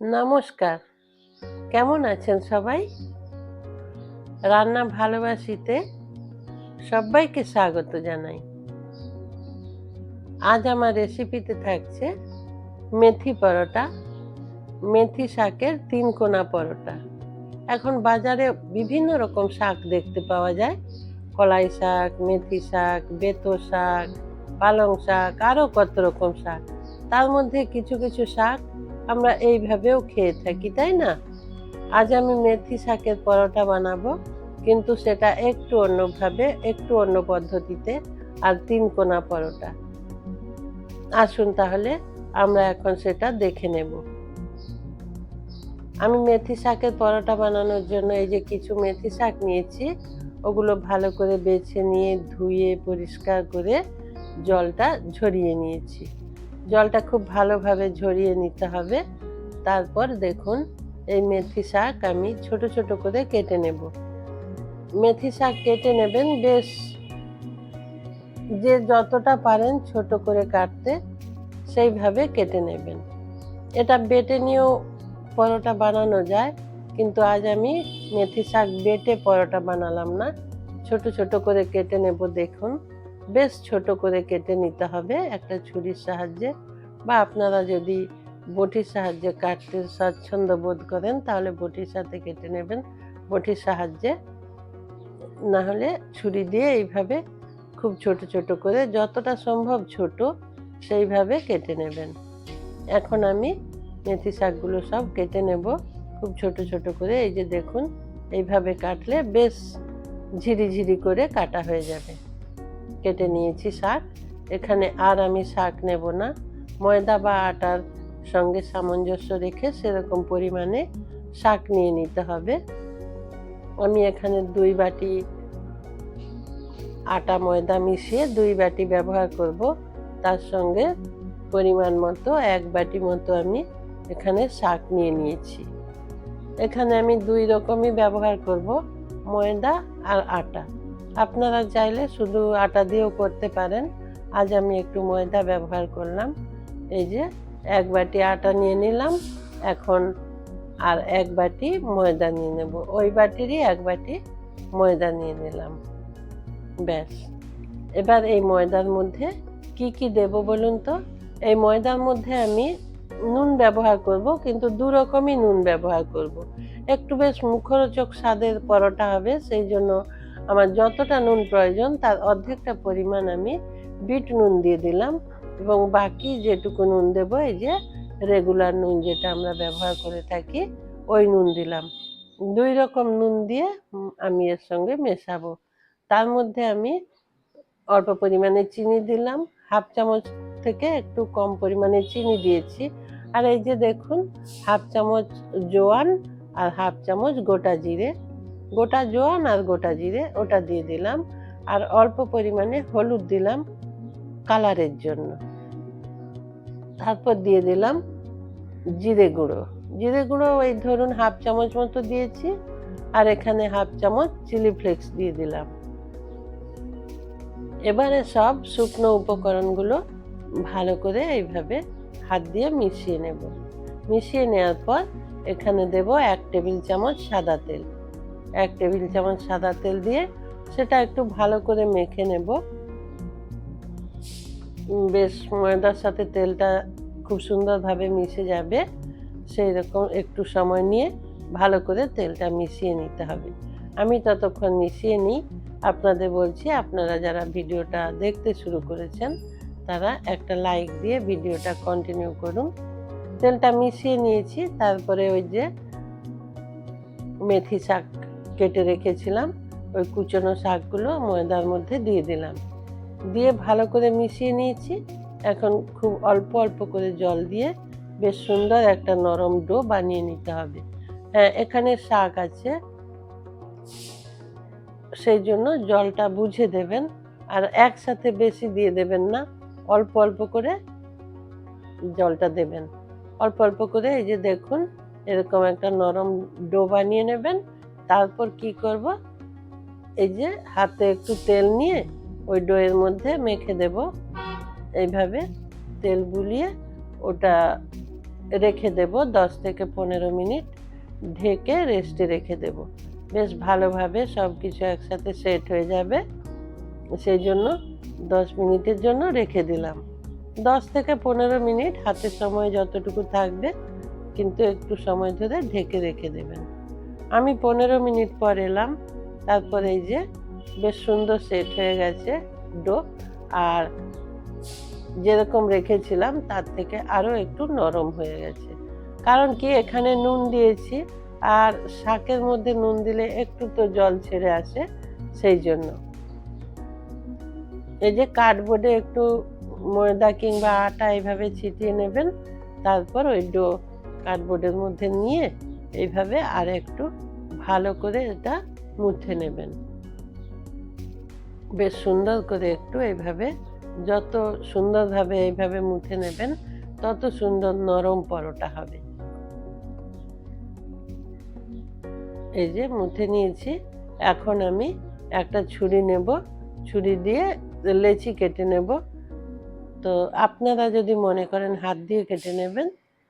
নমস্কার। কেমন আছেন সবাই? রান্না ভালোবাসিতে সবাইকে স্বাগত জানাই। আজ আমার রেসিপিতে থাকছে মেথি পরোটা, মেথি শাকের তিন কোনা পরোটা। এখন বাজারে বিভিন্ন রকম শাক দেখতে পাওয়া যায়। কলাই শাক, মেথি শাক, বেতো শাক, পালং শাক, আরও কত রকম শাক। তার মধ্যে কিছু কিছু শাক আমরা এইভাবেও খেয়ে থাকি, তাই না? আজ আমি মেথি শাকের পরোটা বানাবো, কিন্তু সেটা একটু অন্যভাবে, একটু অন্য পদ্ধতিতে, আর তিন কোনা পরোটা। আসুন তাহলে, আমরা এখন সেটা দেখে নেব। আমি মেথি শাকের পরোটা বানানোর জন্য এই যে কিছু মেথি শাক নিয়েছি, ওগুলো ভালো করে বেছে নিয়ে ধুয়ে পরিষ্কার করে জলটা ঝরিয়ে নিয়েছি। জলটা খুব ভালোভাবে ঝরিয়ে নিতে হবে। তারপর দেখুন, এই মেথি শাক আমি ছোট ছোট করে কেটে নেব। মেথি শাক কেটে নেবেন, বেশ যে যতটা পারেন ছোট করে কাটতে সেইভাবে কেটে নেবেন। এটা বেটে নিয়েও পরোটা বানানো যায়, কিন্তু আজ আমি মেথি শাক বেটে পরোটা বানালাম না। ছোট ছোট করে কেটে নেব, দেখুন। বেশ ছোট করে কেটে নিতে হবে একটা ছুরির সাহায্যে বা আপনারা যদি বটির সাহায্যে কাটতে স্বাচ্ছন্দ্য বোধ করেন, তাহলে বটির সাথে কেটে নেবেন। বটির সাহায্যে না হলে ছুরি দিয়ে এইভাবে খুব ছোট ছোট করে যতটা সম্ভব ছোট সেইভাবে কেটে নেবেন। এখন আমি মেথি শাকগুলো সব কেটে নেব। খুব ছোট ছোট করে এই যে দেখুন, এইভাবে কাটলে বেশ ঝিরিঝিরি করে কাটা হয়ে যাবে। কেটে নিয়েছি শাক। এখানে আর আমি শাক নেব না। ময়দা বা আটার সঙ্গে সামঞ্জস্য রেখে সেরকম পরিমাণে শাক নিয়ে নিতে হবে। আমি এখানে দুই বাটি আটা ময়দা মিশিয়ে দুই বাটি ব্যবহার করব। তার সঙ্গে পরিমাণ মতো এক বাটি মতো আমি এখানে শাক নিয়ে নিয়েছি। এখানে আমি দুই রকমই ব্যবহার করব, ময়দা আর আটা। আপনারা চাইলে শুধু আটা দিয়েও করতে পারেন। আজ আমি একটু ময়দা ব্যবহার করলাম। এই যে এক বাটি আটা নিয়ে নিলাম। এখন আর এক বাটি ময়দা নিয়ে নেব। ওই বাটিরই এক বাটি ময়দা নিয়ে নিলাম। ব্যাস। এবার এই ময়দার মধ্যে কি কি দেব বলুন তো? এই ময়দার মধ্যে আমি নুন ব্যবহার করব, কিন্তু দু রকমই নুন ব্যবহার করব। একটু বেশ মুখরোচক স্বাদের পরোটা হবে, সেই জন্য আমার যতটা নুন প্রয়োজন, তার অর্ধেকটা পরিমাণ আমি বিট নুন দিয়ে দিলাম এবং বাকি যেটুকু নুন দেবো, এই যে রেগুলার নুন যেটা আমরা ব্যবহার করে থাকি, ওই নুন দিলাম। দুই রকম নুন দিয়ে আমি এর সঙ্গে মেশাবো। তার মধ্যে আমি অল্প পরিমাণে চিনি দিলাম, হাফ চামচ থেকে একটু কম পরিমাণে চিনি দিয়েছি। আর এই যে দেখুন, হাফ চামচ জোয়ান আর হাফ চামচ গোটা জিরে। গোটা জোয়ান আর গোটা জিরে ওটা দিয়ে দিলাম। আর অল্প পরিমাণে হলুদ দিলাম কালারের জন্য। তারপর দিয়ে দিলাম জিরে গুঁড়ো। জিরে গুঁড়ো ওই ধরুন হাফ চামচ মতো দিয়েছি আর এখানে হাফ চামচ চিলি ফ্লেক্স দিয়ে দিলাম। এবারে সব শুকনো উপকরণগুলো ভালো করে এইভাবে হাত দিয়ে মিশিয়ে নেব। মিশিয়ে নেওয়ার পর এখানে দেব এক টেবিল চামচ সাদা তেল। এক টেবিল চামচ সাদা তেল দিয়ে সেটা একটু ভালো করে মেখে নেব। বেশ ময়দার সাথে তেলটা খুব সুন্দরভাবে মিশে যাবে। সেই রকম একটু সময় নিয়ে ভালো করে তেলটা মিশিয়ে নিতে হবে। আমি ততক্ষণ মিশিয়ে নিই। আপনাদের বলছি, আপনারা যারা ভিডিওটা দেখতে শুরু করেছেন, তারা একটা লাইক দিয়ে ভিডিওটা কন্টিনিউ করুন। তেলটা মিশিয়ে নিয়েছি, তারপরে ওই যে মেথি শাক কেটে রেখেছিলাম। ওই কুচনো শাকগুলো ময়দার মধ্যে দিয়ে দিলাম। দিয়ে ভালো করে মিশিয়ে নিয়েছি। এখন খুব অল্প অল্প করে জল দিয়ে বেশ সুন্দর একটা নরম ডো বানিয়ে নিতে হবে। হ্যাঁ এখানে শাক আছে। সেই জন্য জলটা বুঝে দেবেন। আর একসাথে বেশি দিয়ে দেবেন না। অল্প অল্প করে জলটা দেবেন। অল্প অল্প করে এই যে দেখুন, এরকম একটা নরম ডো বানিয়ে নেবেন। তারপর কি করব? এই যে হাতে একটু তেল নিয়ে ওই ডোয়ের মধ্যে মেখে দেব। এইভাবে তেল বুলিয়ে ওটা রেখে দেব। দশ থেকে পনেরো মিনিট ঢেকে রেস্টে রেখে দেব। বেশ ভালোভাবে সব কিছু একসাথে সেট হয়ে যাবে। সেই জন্য দশ মিনিটের জন্য রেখে দিলাম। দশ থেকে পনেরো মিনিট হাতের সময় যতটুকু থাকবে, কিন্তু একটু সময় ধরে ঢেকে রেখে দেবেন। আমি পনেরো মিনিট পর এলাম, তারপরে এই যে বেশ সুন্দর সেট হয়ে গেছে ডো আর যেরকম রেখেছিলাম তার থেকে আরও একটু নরম হয়ে গেছে। কারণ কি এখানে নুন দিয়েছি আর শাকের মধ্যে নুন দিলে একটু তো জল ছেড়ে আসে সেই জন্য। এই যে কার্ডবোর্ডে একটু ময়দা কিংবা আটা এইভাবে ছিটিয়ে নেবেন, তারপর ওই ডো কার্ডবোর্ডের মধ্যে নিয়ে এইভাবে আর একটু ভালো করে এটা মুছে নেবেন। বেশ সুন্দর করে একটু এইভাবে যত সুন্দরভাবে এইভাবে মুছে নেবেন, তত সুন্দর নরম পরোটা হবে। এই যে মুছে নিয়েছি। এখন আমি একটা ছুরি নেব। ছুরি দিয়ে লেচি কেটে নেব। তো আপনারা যদি মনে করেন হাত দিয়ে কেটে নেবেন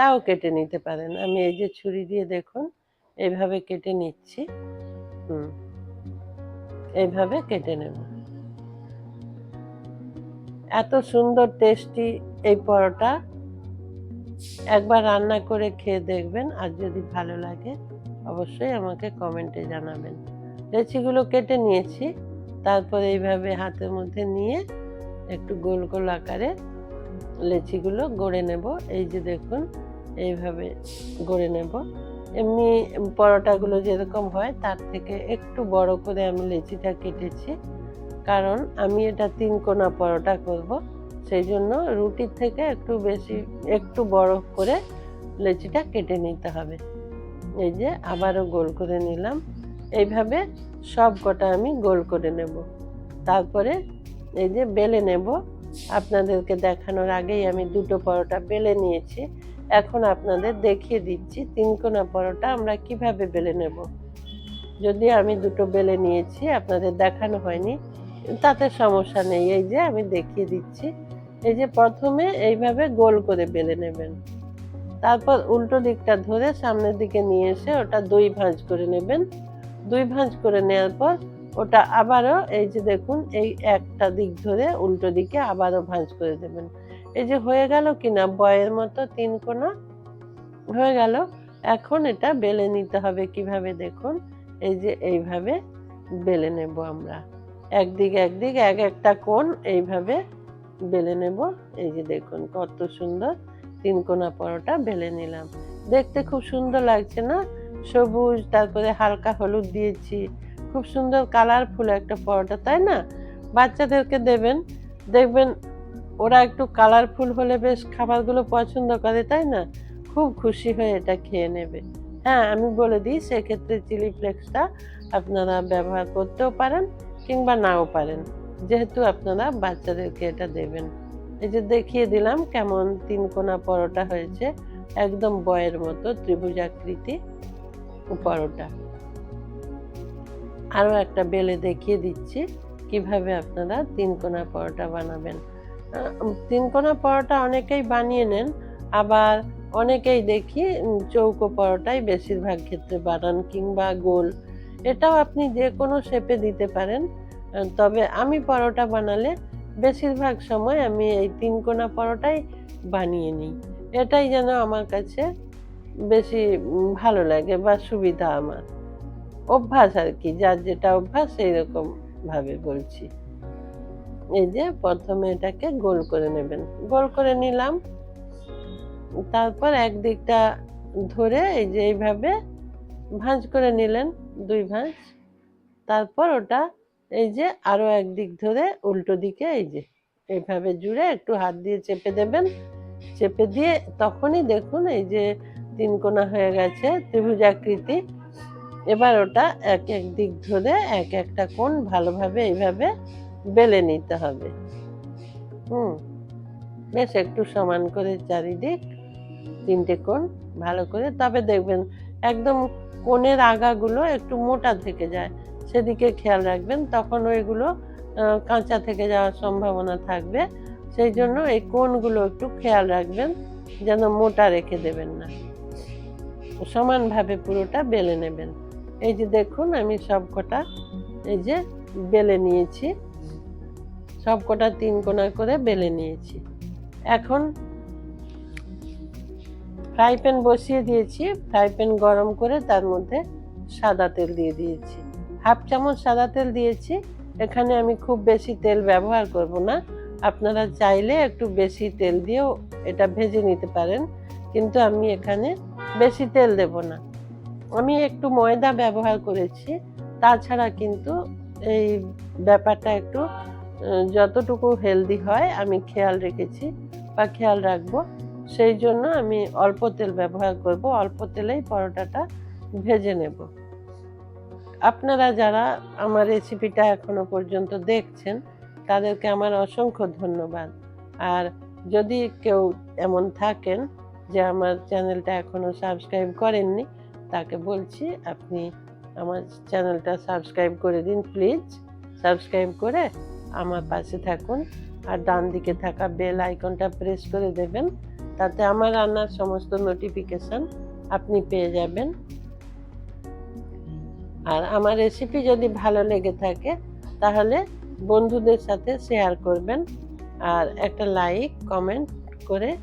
তাও কেটে নিতে পারেন। আমি এই যে ছুরি দিয়ে দেখুন, এইভাবে কেটে নিচ্ছি। হুম। এইভাবে কেটে নেব। এত সুন্দর টেস্টি এই পরোটা। একবার রান্না করে খেয়ে দেখবেন, আর যদি ভালো লাগে, অবশ্যই আমাকে কমেন্টে জানাবেন। লেচিগুলো কেটে নিয়েছি, তারপর এইভাবে হাতের মধ্যে নিয়ে একটু গোল গোল আকারে লেচিগুলো গড়ে নেব। এই যে দেখুন এইভাবে গড়ে নেব। এমনি পরোটাগুলো যেরকম হয়, তার থেকে একটু বড় করে আমি লেচিটা কেটেছি। কারণ আমি এটা তিন কোনা পরোটা করব, সেই জন্য রুটির থেকে একটু বেশি, একটু বড় করে লেচিটা কেটে নিতে হবে। এই যে আবারও গোল করে নিলাম। এইভাবে সব কটা আমি গোল করে নেব। তারপরে এই যে বেলে নেব। আপনাদেরকে দেখানোর আগেই আমি দুটো পরোটা বেলে নিয়েছি। এখন আপনাদের দেখিয়ে দিচ্ছি তিনকোনা পরোটা আমরা কীভাবে বেলে নেব। যদি আমি দুটো বেলে নিয়েছি, আপনাদের দেখানো হয়নি, তাতে সমস্যা নেই। এই যে আমি দেখিয়ে দিচ্ছি, এই যে প্রথমে এইভাবে গোল করে বেলে নেবেন। তারপর উল্টো দিকটা ধরে সামনের দিকে নিয়ে এসে ওটা দুই ভাঁজ করে নেবেন। দুই ভাঁজ করে নেওয়ার পর ওটা আবারও এই যে দেখুন, এই একটা দিক ধরে উল্টো দিকে আবারও ভাঁজ করে দেবেন। এই যে হয়ে গেল কিনা? বয়ের মতো তিন কোনা হয়ে গেল। এখন এটা বেলে নিতে হবে কীভাবে দেখুন? এই যে এইভাবে বেলে নেব আমরা। একদিক একদিক এক একটা কোণ এইভাবে বেলে নেব। এই যে দেখুন কত সুন্দর তিন কোনা পরোটা বেলে নিলাম। দেখতে খুব সুন্দর লাগছে না? সবুজ, তারপরে হালকা হলুদ দিয়েছি। খুব সুন্দর কালারফুল একটা পরোটা, তাই না? বাচ্চাদেরকে দেবেন। দেখবেন ওরা একটু কালারফুল হলে বেশ খাবারগুলো পছন্দ করে, তাই না? খুব খুশি হয়ে এটা খেয়ে নেবে। হ্যাঁ আমি বলে দিই, সেক্ষেত্রে চিলি ফ্লেক্সটা আপনারা ব্যবহার করতেও পারেন কিংবা নাও পারেন। যেহেতু আপনারা বাচ্চাদেরকে এটা দেবেন। এই যে দেখিয়ে দিলাম কেমন তিন কোনা পরোটা হয়েছে, একদম বয়ের মতো ত্রিভুজাকৃতি পরোটা। আরও একটা বেলে দেখিয়ে দিচ্ছি, কীভাবে আপনারা তিন কোনা পরোটা বানাবেন। তিন কোনা পরোটা অনেকেই বানিয়ে নেন, আবার অনেকেই দেখি চৌকো পরোটাই বেশিরভাগ ক্ষেত্রে বানান কিংবা গোল। এটাও আপনি যে কোনো শেপে দিতে পারেন। তবে আমি পরোটা বানালে বেশিরভাগ সময় আমি এই তিন কোনা পরোটাই বানিয়ে নিই। এটাই যেন আমার কাছে বেশি ভালো লাগে বা সুবিধা আমার। অভ্যাস আর কি, যার যেটা অভ্যাস সেই রকম ভাবে বলছি। এই যে প্রথমে এটাকে গোল করে নেবেন। গোল করে নিলাম। তারপর একদিকটা ধরে এই যে এইভাবে ভাঁজ করে নিলেন দুই ভাঁজ। তারপর ওটা এই যে আরও একদিক ধরে উল্টো দিকে এই যে এইভাবে জুড়ে একটু হাত দিয়ে চেপে দেবেন। চেপে দিয়ে তখনই দেখুন এই যে তিন কোনা হয়ে গেছে ত্রিভুজাকৃতি এবার ওটা এক এক দিক ধরে এক একটা কোণ ভালোভাবে এইভাবে বেলে নিতে হবে। হুম। বেশ, একটু সমান করে চারিদিক তিনটে কোণ ভালো করে। তবে দেখবেন, একদম কোণের আগাগুলো একটু মোটা থেকে যায়। সেদিকে খেয়াল রাখবেন, তখন ওইগুলো কাঁচা থেকে যাওয়ার সম্ভাবনা থাকবে। সেই জন্য এই কোণগুলো একটু খেয়াল রাখবেন, যেন মোটা রেখে দেবেন না। সমানভাবে পুরোটা বেলে নেবেন। এই যে দেখুন, আমি সব কটা এই যে বেলে নিয়েছি। সব কটা তিন কোনা করে বেলে নিয়েছি। এখন ফ্রাই প্যান বসিয়ে দিয়েছি, ফ্রাই প্যান গরম করে তার মধ্যে সাদা তেল দিয়ে দিয়েছি। হাফ চামচ সাদা তেল দিয়েছি, এখানে আমি খুব বেশি তেল ব্যবহার করব না। আপনারা চাইলে একটু বেশি তেল দিয়েও এটা ভেজে নিতে পারেন, কিন্তু আমি এখানে বেশি তেল দেব না। আমি একটু ময়দা ব্যবহার করেছি, তাছাড়া কিন্তু এই ব্যাপারটা একটু যতটুকু হেলদি হয়, আমি খেয়াল রেখেছি বা খেয়াল রাখব। সেই জন্য আমি অল্প তেল ব্যবহার করব, অল্প তেলেই পরোটাটা ভেজে নেব। আপনারা যারা আমার রেসিপিটা এখনও পর্যন্ত দেখছেন, তাদেরকে আমার অসংখ্য ধন্যবাদ। আর যদি কেউ এমন থাকেন যে আমার চ্যানেলটা এখনও সাবস্ক্রাইব করেননি, তাকে বলছি আপনি আমার চ্যানেলটা সাবস্ক্রাইব করে দিন প্লিজ সাবস্ক্রাইব করে আমার পাশে থাকুন আর ডান দিকে থাকা বেল আইকনটা প্রেস করে দেবেন। তাতে আমার রান্নার সমস্ত নোটিফিকেশন আপনি পেয়ে যাবেন। আর আমার রেসিপি যদি ভালো লেগে থাকে, তাহলে বন্ধুদের সাথে শেয়ার করবেন আর একটা লাইক কমেন্ট করে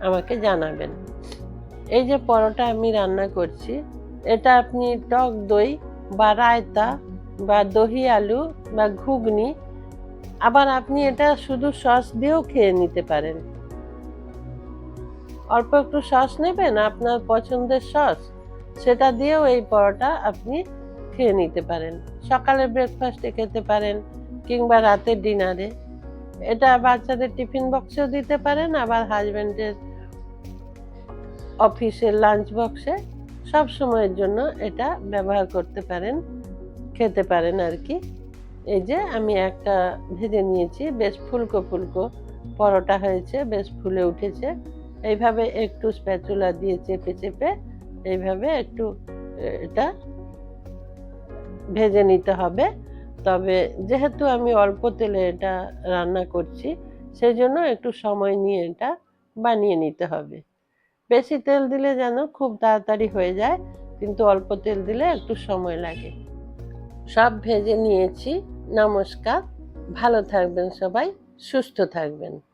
আমাকে জানাবেন। এই যে পরোটা আমি রান্না করছি, এটা আপনি টক দই বা রায়তা বা দহি আলু বা ঘুগনি, আবার আপনি এটা শুধু সস দিয়েও খেয়ে নিতে পারেন। অল্প একটু সস নেবেন, আপনার পছন্দের সস, সেটা দিয়েও এই পরোটা আপনি খেয়ে নিতে পারেন। সকালে ব্রেকফাস্টে খেতে পারেন কিংবা রাতের ডিনারে। এটা বাচ্চাদের টিফিন বক্সেও দিতে পারেন, আবার হাজব্যান্ডের অফিসের লাঞ্চ বক্সে সব সময়ের জন্য এটা ব্যবহার করতে পারেন। খেতে পারেন আর কি এই যে আমি একটা ভেজে নিয়েছি, বেশ ফুলকো ফুলকো পরোটা হয়েছে, বেশ ফুলে উঠেছে। এইভাবে একটু স্প্যাচুলা দিয়ে চেপে চেপে এইভাবে একটু, এটা ভেজে নিতে হবে। তবে যেহেতু আমি অল্প তেলে এটা রান্না করছি সেই জন্য একটু সময় নিয়ে এটা বানিয়ে নিতে হবে। বেশি তেল দিলে যেন খুব তাড়াতাড়ি হয়ে যায়, কিন্তু অল্প তেল দিলে একটু সময় লাগে। সব ভেজে নিয়েছি। নমস্কার। ভালো থাকবেন সবাই সুস্থ থাকবেন।